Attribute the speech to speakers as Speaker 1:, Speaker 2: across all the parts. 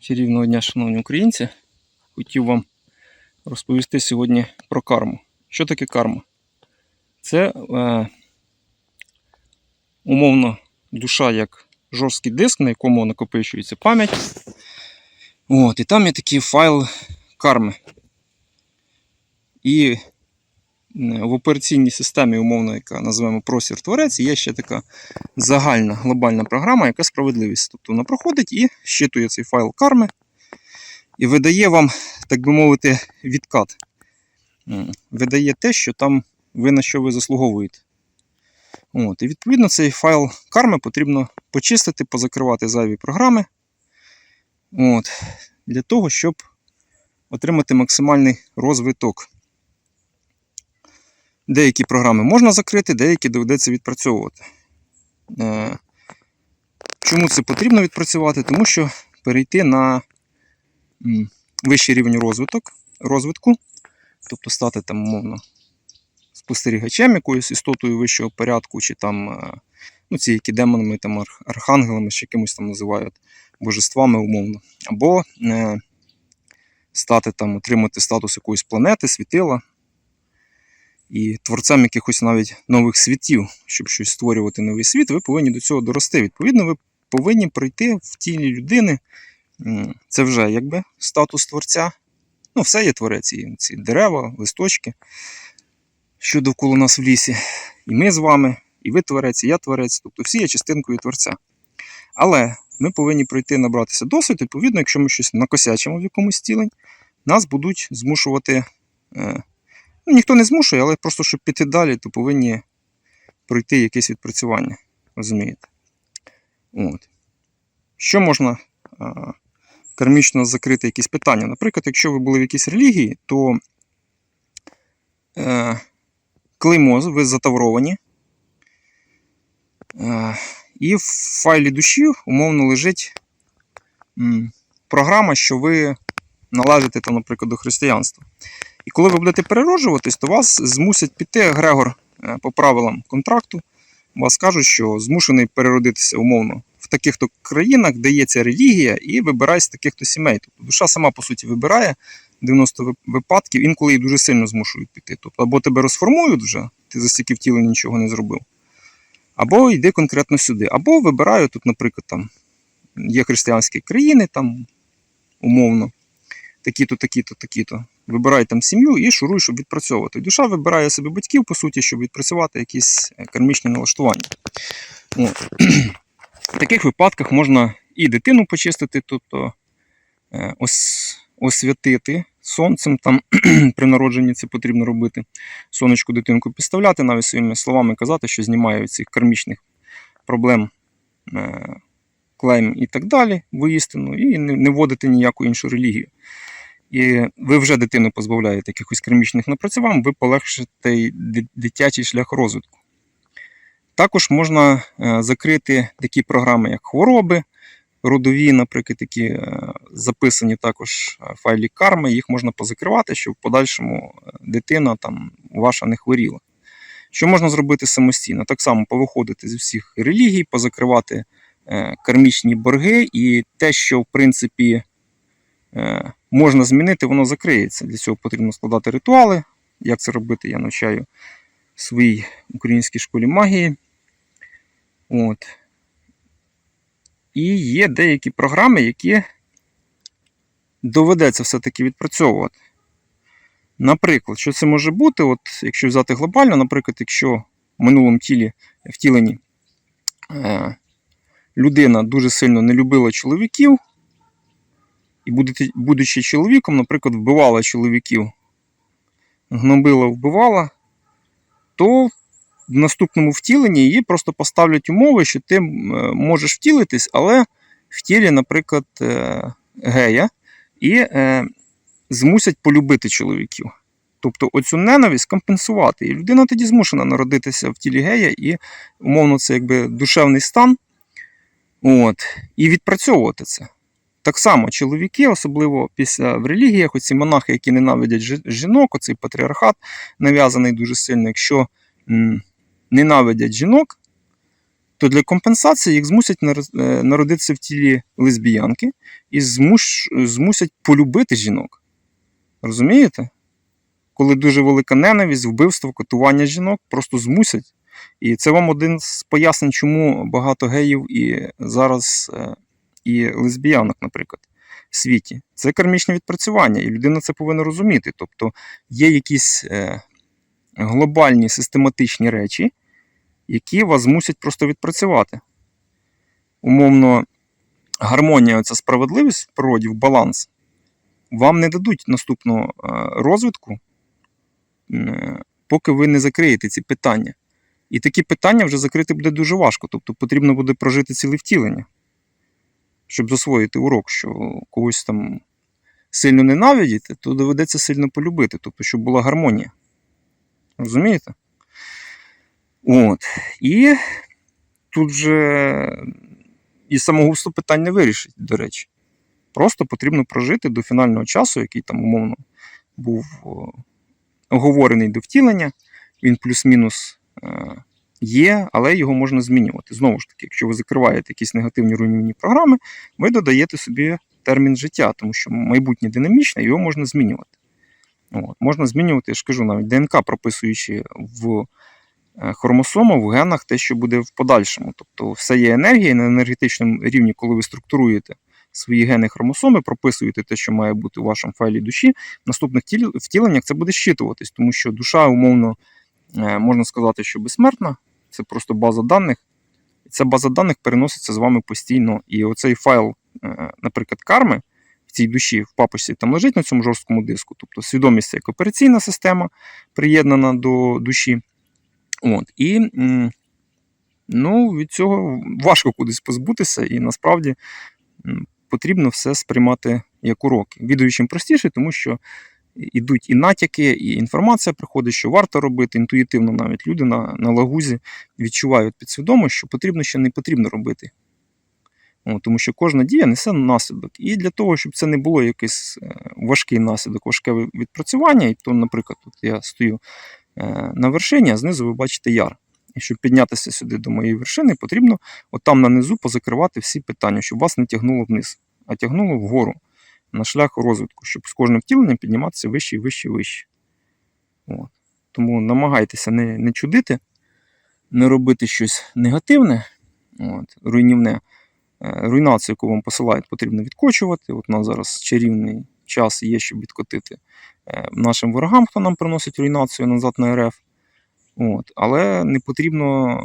Speaker 1: Чарівного дня, шановні українці. Хотів вам розповісти сьогодні про карму. Що таке карма? Це е, умовно душа як жорсткий диск, на якому накопичується пам'ять. От, і там є такий файл карми. І в операційній системі, умовно, яка називаємо простір творець, є ще така загальна глобальна програма, яка справедливість. Тобто вона проходить і щитує цей файл карми і видає вам, так би мовити, відкат. Видає те, що там ви на що ви заслуговуєте. От, і відповідно цей файл карми потрібно почистити, позакривати зайві програми. От, для того, щоб отримати максимальний розвиток. Деякі програми можна закрити, деякі доведеться відпрацьовувати. Е, Чому це потрібно відпрацювати? Тому що перейти на вищий рівень розвиток, розвитку, тобто стати там, умовно, спостерігачем якоюсь істотою вищого порядку, чи там е, ну, ці які демонами, там, архангелами, чи якимось там називають божествами умовно, або е, стати там, отримати статус якоїсь планети, світила, і творцем якихось навіть нових світів, щоб щось створювати новий світ, ви повинні до цього дорости. Відповідно, ви повинні пройти в тілі людини. Це вже якби статус творця. Ну, все є творець, і ці дерева, листочки, що довкола нас в лісі. І ми з вами, і ви творець, і я творець, тобто всі є частинкою творця. Але ми повинні пройти набратися досвід, відповідно, якщо ми щось накосячимо в якомусь тілень, нас будуть змушувати. е, Ну, ніхто не змушує, але просто щоб піти далі, то повинні пройти якесь відпрацювання. Розумієте? От. Що можна а, кармічно закрити якісь питання? Наприклад, якщо ви були в якійсь релігії, то е, клеймо, ви затавровані. Е, і в файлі душі умовно лежить м, програма, що ви належите, там, наприклад, до християнства. І коли ви будете перероджуватись, то вас змусять піти Грегор е, по правилам контракту. Вас кажуть, що змушений переродитися умовно в таких-то країнах, де є ця релігія, і вибирай з таких-то сімей. Тобто душа сама по суті вибирає 90 випадків, інколи її дуже сильно змушують піти. Тобто, або тебе розформують вже, ти за стільки втілень нічого не зробив, або йди конкретно сюди. Або вибираю тут, наприклад, там є християнські країни, там умовно, такі-то, такі-то, такі-то вибирай там сім'ю і шуруй, щоб відпрацьовувати. Душа вибирає собі батьків, по суті, щоб відпрацювати якісь е, кармічні налаштування. От. В таких випадках можна і дитину почистити, тобто е, ос, освятити сонцем. Там при народженні це потрібно робити. Сонечку дитинку підставляти, навіть своїми словами казати, що знімає цих кармічних проблем. е, Клейм і так далі, воістину, і не, не вводити ніяку іншу релігію і ви вже дитину позбавляєте якихось кермічних напрацювань, ви полегшите дитячий шлях розвитку. Також можна е, закрити такі програми, як хвороби, родові, наприклад, які е, записані також файлі карми, їх можна позакривати, щоб в подальшому е, дитина там ваша не хворіла. Що можна зробити самостійно? Так само повиходити зі всіх релігій, позакривати е, кармічні борги і те, що в принципі е, можна змінити, воно закриється. Для цього потрібно складати ритуали. Як це робити, я навчаю в своїй українській школі магії. От. І є деякі програми, які доведеться все-таки відпрацьовувати. Наприклад, що це може бути, от, якщо взяти глобально, наприклад, якщо в минулому тілі втіленні е, людина дуже сильно не любила чоловіків, і будучи, чоловіком, наприклад, вбивала чоловіків, гнобила, вбивала, то в наступному втіленні її просто поставлять умови, що ти е, можеш втілитись, але в тілі, наприклад, е, гея, і е, змусять полюбити чоловіків. Тобто оцю ненависть компенсувати. І людина тоді змушена народитися в тілі гея, і умовно це якби душевний стан. От, і відпрацьовувати це. Так само чоловіки, особливо після в релігіях, оці монахи, які ненавидять жінок, оцей патріархат нав'язаний дуже сильно. Якщо ненавидять жінок, то для компенсації їх змусять е, народитися в тілі лесбіянки і змуш, змусять полюбити жінок. Розумієте? Коли дуже велика ненависть, вбивство, катування жінок просто змусять. І це вам один з пояснень, чому багато геїв і зараз е, і лесбіянок, наприклад, в світі. Це кармічне відпрацювання, і людина це повинна розуміти. Тобто є якісь е, глобальні систематичні речі, які вас змусять просто відпрацювати. Умовно, гармонія, ця справедливість в природі, в баланс, вам не дадуть наступного е, розвитку, е, поки ви не закриєте ці питання. І такі питання вже закрити буде дуже важко. Тобто потрібно буде прожити ціле втілення, щоб засвоїти урок, що когось там сильно ненавидіти, то доведеться сильно полюбити, тобто, щоб була гармонія. Розумієте? От. І тут же і самогубство питань не вирішить, до речі. Просто потрібно прожити до фінального часу, який там умовно був о, оговорений до втілення. Він плюс-мінус е, є, але його можна змінювати. Знову ж таки, якщо ви закриваєте якісь негативні руйнівні програми, ви додаєте собі термін життя, тому що майбутнє динамічне, його можна змінювати. От. Можна змінювати, я ж кажу, навіть ДНК, прописуючи в е, хромосому, в генах те, що буде в подальшому. Тобто все є енергія, на енергетичному рівні, коли ви структуруєте свої гени хромосоми, прописуєте те, що має бути у вашому файлі душі, в наступних втіленнях це буде щитуватись, тому що душа, умовно, е, можна сказати, що безсмертна, це просто база даних. І ця база даних переноситься з вами постійно. І оцей файл, е, наприклад, карми в цій душі, в папочці, там лежить на цьому жорсткому диску. Тобто свідомість як операційна система, приєднана до душі. От. І ну, від цього важко кудись позбутися, і насправді потрібно все сприймати як уроки. Відуючим простіше, тому що ідуть і натяки, і інформація приходить, що варто робити. Інтуїтивно навіть люди на, на лагузі відчувають підсвідомо, що потрібно ще не потрібно робити. Тому що кожна дія несе наслідок. І для того, щоб це не було якийсь е, важкий наслідок, важке відпрацювання, і то, наприклад, тут я стою е, на вершині, а знизу ви бачите яр. І щоб піднятися сюди до моєї вершини, потрібно отам на низу позакривати всі питання, щоб вас не тягнуло вниз, а тягнуло вгору на шлях розвитку, щоб з кожним втіленням підніматися вище і вище і вище. От. Тому намагайтеся не, не чудити, не робити щось негативне, от, руйнівне. Е, Руйнацію, яку вам посилають, потрібно відкочувати. От у нас зараз чарівний час є, щоб відкотити е, нашим ворогам, хто нам приносить руйнацію назад на РФ. От. Але не потрібно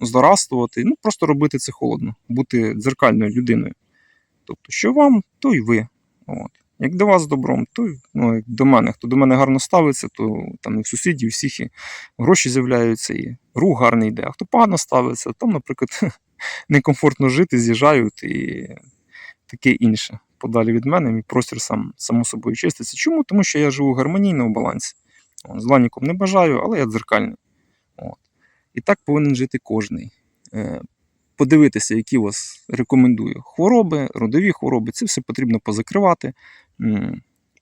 Speaker 1: злорадствувати, ну просто робити це холодно, бути дзеркальною людиною. Тобто, що вам, то й ви. От. Як до вас добром, то ну, як до мене. Хто до мене гарно ставиться, то там і в сусідів, і всіх і гроші з'являються, і рух гарний йде. А хто погано ставиться, там, наприклад, некомфортно жити, з'їжджають і таке інше. Подалі від мене, мій простір сам само собою чиститься. Чому? Тому що я живу гармонійно в балансі. Зла нікому не бажаю, але я дзеркальний. От. І так повинен жити кожний. Подивитися, які вас рекомендую хвороби, родові хвороби, це все потрібно позакривати,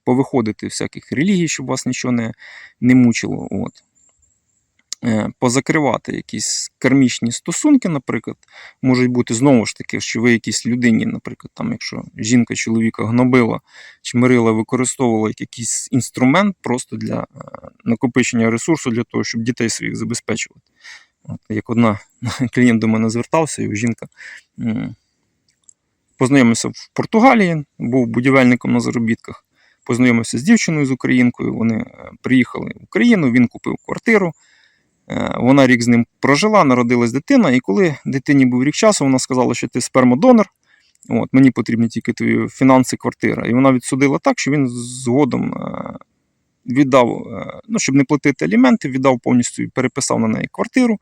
Speaker 1: повиходити всяких релігій, щоб вас нічого не, не мучило. От. Е, Позакривати якісь кармічні стосунки, наприклад, можуть бути знову ж таки, що ви якійсь людині, наприклад, там, якщо жінка чоловіка гнобила чи мирила, використовувала якийсь інструмент просто для е, накопичення ресурсу для того, щоб дітей своїх забезпечувати. От, як одна клієнт до мене звертався, його жінка познайомився в Португалії, був будівельником на заробітках, познайомився з дівчиною з українкою. Вони е, приїхали в Україну, він купив квартиру. Е, Вона рік з ним прожила, народилась дитина, і коли дитині був рік часу, вона сказала, що ти спермодонор. От, мені потрібні тільки твої фінанси, квартира. І вона відсудила так, що він згодом е, віддав, е, ну, щоб не платити аліменти, віддав повністю переписав на неї квартиру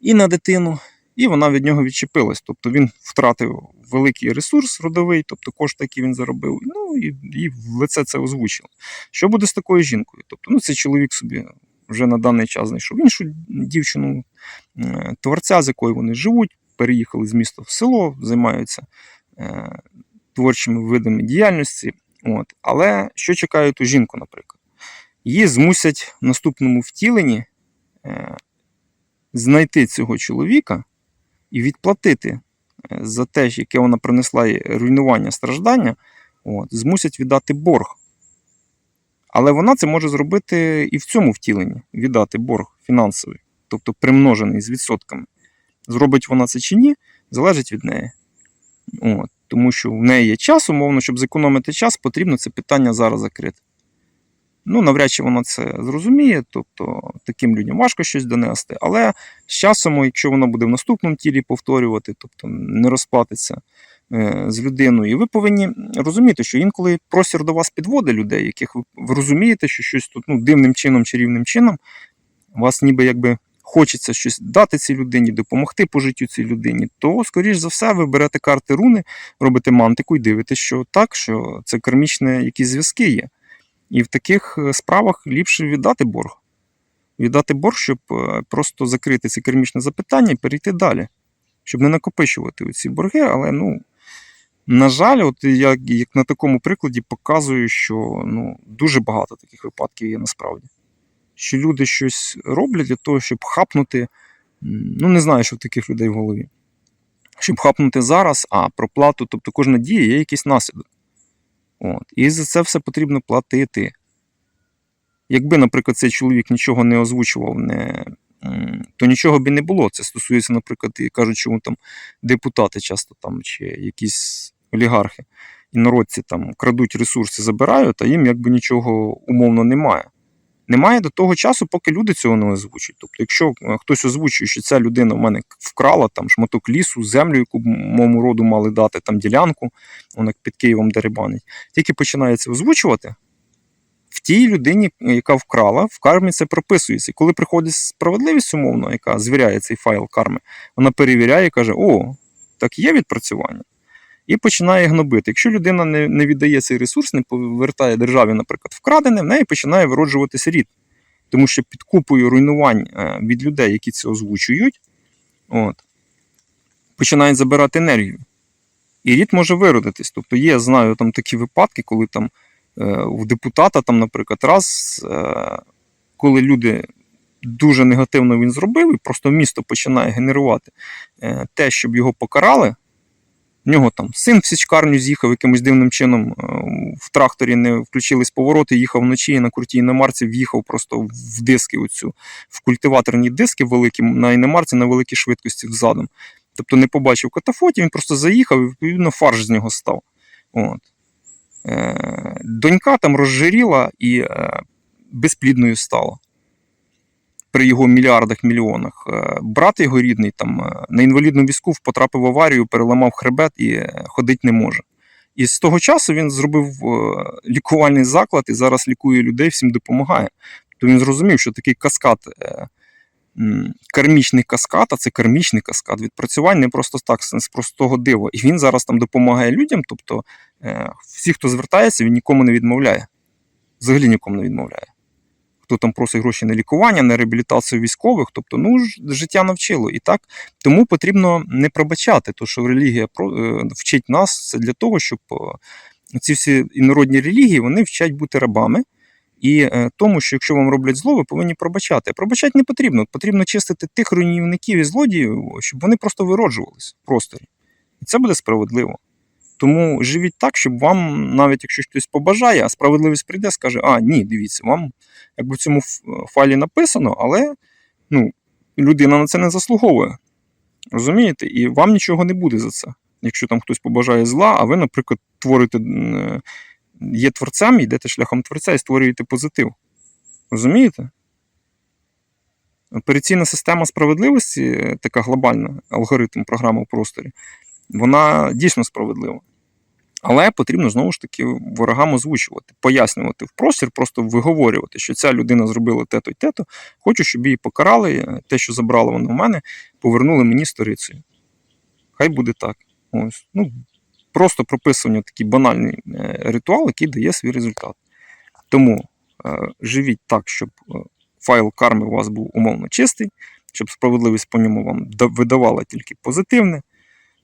Speaker 1: і на дитину, і вона від нього відчепилась. Тобто він втратив великий ресурс родовий, тобто кошти, які він заробив, ну і, і в лице це озвучило. Що буде з такою жінкою? Тобто, ну, цей чоловік собі вже на даний час знайшов іншу дівчину, е, творця, з якою вони живуть, переїхали з міста в село, займаються е, творчими видами діяльності. От. Але що чекає ту жінку, наприклад? Її змусять в наступному втіленні е, знайти цього чоловіка, і відплатити е, за те, яке вона принесла їй руйнування, страждання, от, змусять віддати борг. Але вона це може зробити і в цьому втіленні віддати борг фінансовий, тобто примножений з відсотками. Зробить вона це чи ні, залежить від неї. От, тому що в неї є час, умовно, щоб зекономити час, потрібно це питання зараз закрити. Ну, навряд чи вона це зрозуміє, тобто таким людям важко щось донести. Але з часом, якщо вона буде в наступному тілі повторювати, тобто не розплатиться е, з людиною, ви повинні розуміти, що інколи простір до вас підводить людей, яких ви розумієте, що щось тут ну, дивним чином чи рівним чином, вас ніби якби хочеться щось дати цій людині, допомогти по життю цій людині, то, скоріш за все, ви берете карти руни, робите мантику і дивитесь, що так, що це кармічні якісь зв'язки є. І в таких е, справах ліпше віддати борг. Віддати борг, щоб е, просто закрити ці кармічне запитання і перейти далі. Щоб не накопичувати ці борги, але ну. На жаль, от я як на такому прикладі показую, що ну, дуже багато таких випадків є насправді. Що люди щось роблять для того, щоб хапнути. Ну, не знаю, що в таких людей в голові. Щоб хапнути зараз, а проплату, тобто кожна дія є якийсь наслідок. От. І за це все потрібно платити. Якби, наприклад, цей чоловік нічого не озвучував, не, то нічого б і не було. Це стосується, наприклад, і кажуть, чому там депутати часто там, чи якісь олігархи, інородці там крадуть ресурси, забирають, а їм якби нічого умовно немає. Немає до того часу, поки люди цього не озвучують. Тобто, якщо е, хтось озвучує, що ця людина в мене вкрала там шматок лісу, землю, яку моєму роду мали дати, там ділянку, вона під Києвом дерибанить, тільки починається озвучувати, в тій людині, яка вкрала, в кармі це прописується. І коли приходить справедливість умовно, яка звіряє цей файл карми, вона перевіряє і каже: О, так є відпрацювання. І починає гнобити. Якщо людина не, не віддає цей ресурс, не повертає державі, наприклад, вкрадене, в неї починає вироджуватися рід. Тому що під купою руйнувань е, від людей, які це озвучують, от, починають забирати енергію. І рід може виродитись. Тобто є, знаю, там такі випадки, коли там е, у депутата, там, наприклад, раз, е, коли люди дуже негативно він зробив, і просто місто починає генерувати е, те, щоб його покарали. В нього там син в січкарню з'їхав якимось дивним чином е, в тракторі не включились повороти, їхав вночі і на крутій іномарці в'їхав просто в диски, оцю, в культиваторні диски великі на іномарці на великій швидкості задом. Тобто не побачив катафоті, він просто заїхав і відповідно фарш з нього став. От. Е, донька там розжиріла і е, безплідною стала. При його мільярдах, мільйонах. Е, Брат його рідний там е, на інвалідну візку потрапив в аварію, переламав хребет і е, ходить не може. І з того часу він зробив лікувальний заклад і зараз лікує людей, всім допомагає. То він зрозумів, що такий каскад, кармічний каскад, а це кармічний каскад, відпрацювань не просто так, з простого дива. І він зараз там допомагає людям. Тобто всі, хто звертається, він нікому не відмовляє. Взагалі нікому не відмовляє. Хто там просить гроші на лікування, на реабілітацію військових, тобто, ну життя навчило. І так тому потрібно не пробачати, то що релігія е, вчить нас це для того, щоб е, ці всі інородні релігії вони вчать бути рабами. І е, тому, що якщо вам роблять зло, ви повинні пробачати. А пробачати не потрібно. Потрібно чистити тих руйнівників і злодіїв, щоб вони просто вироджувались в просторі. І це буде справедливо. Тому живіть так, щоб вам, навіть якщо хтось побажає, а справедливість прийде, скаже: а, ні, дивіться, вам якби в цьому файлі написано, але ну, людина на це не заслуговує. Розумієте? І вам нічого не буде за це. Якщо там хтось побажає зла, а ви, наприклад, творите, е, є творцем, йдете шляхом творця і створюєте позитив. Розумієте? Операційна система справедливості, е, така глобальна алгоритм програми в просторі, вона дійсно справедлива. Але потрібно знову ж таки ворогам озвучувати, пояснювати в простір, просто виговорювати, що ця людина зробила те-то й те-то. Хочу, щоб її покарали. Те, що забрала вона в мене, повернули мені сторицею. Хай буде так. Ось. Ну, просто прописування такий банальний е, ритуал, який дає свій результат. Тому е, живіть так, щоб е, файл карми у вас був умовно чистий, щоб справедливість по ньому вам видавала тільки позитивне.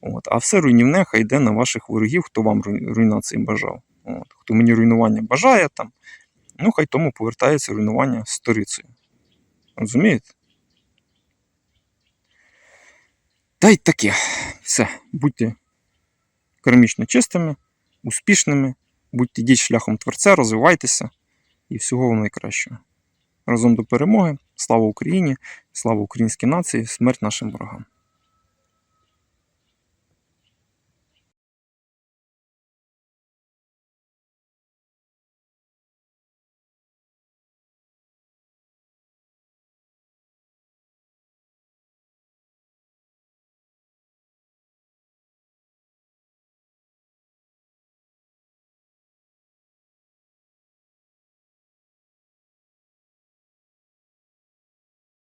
Speaker 1: От, а все руйнівне хай йде на ваших ворогів, хто вам руйнації бажав. От, хто мені руйнування бажає, там, ну хай тому повертається руйнування сторицею. Розумієте? Та й таке. Все. Будьте керамічно чистими, успішними, будьте йдіть шляхом творця, розвивайтеся і всього вам найкращого. Разом до перемоги. Слава Україні! Слава українській нації! Смерть нашим ворогам!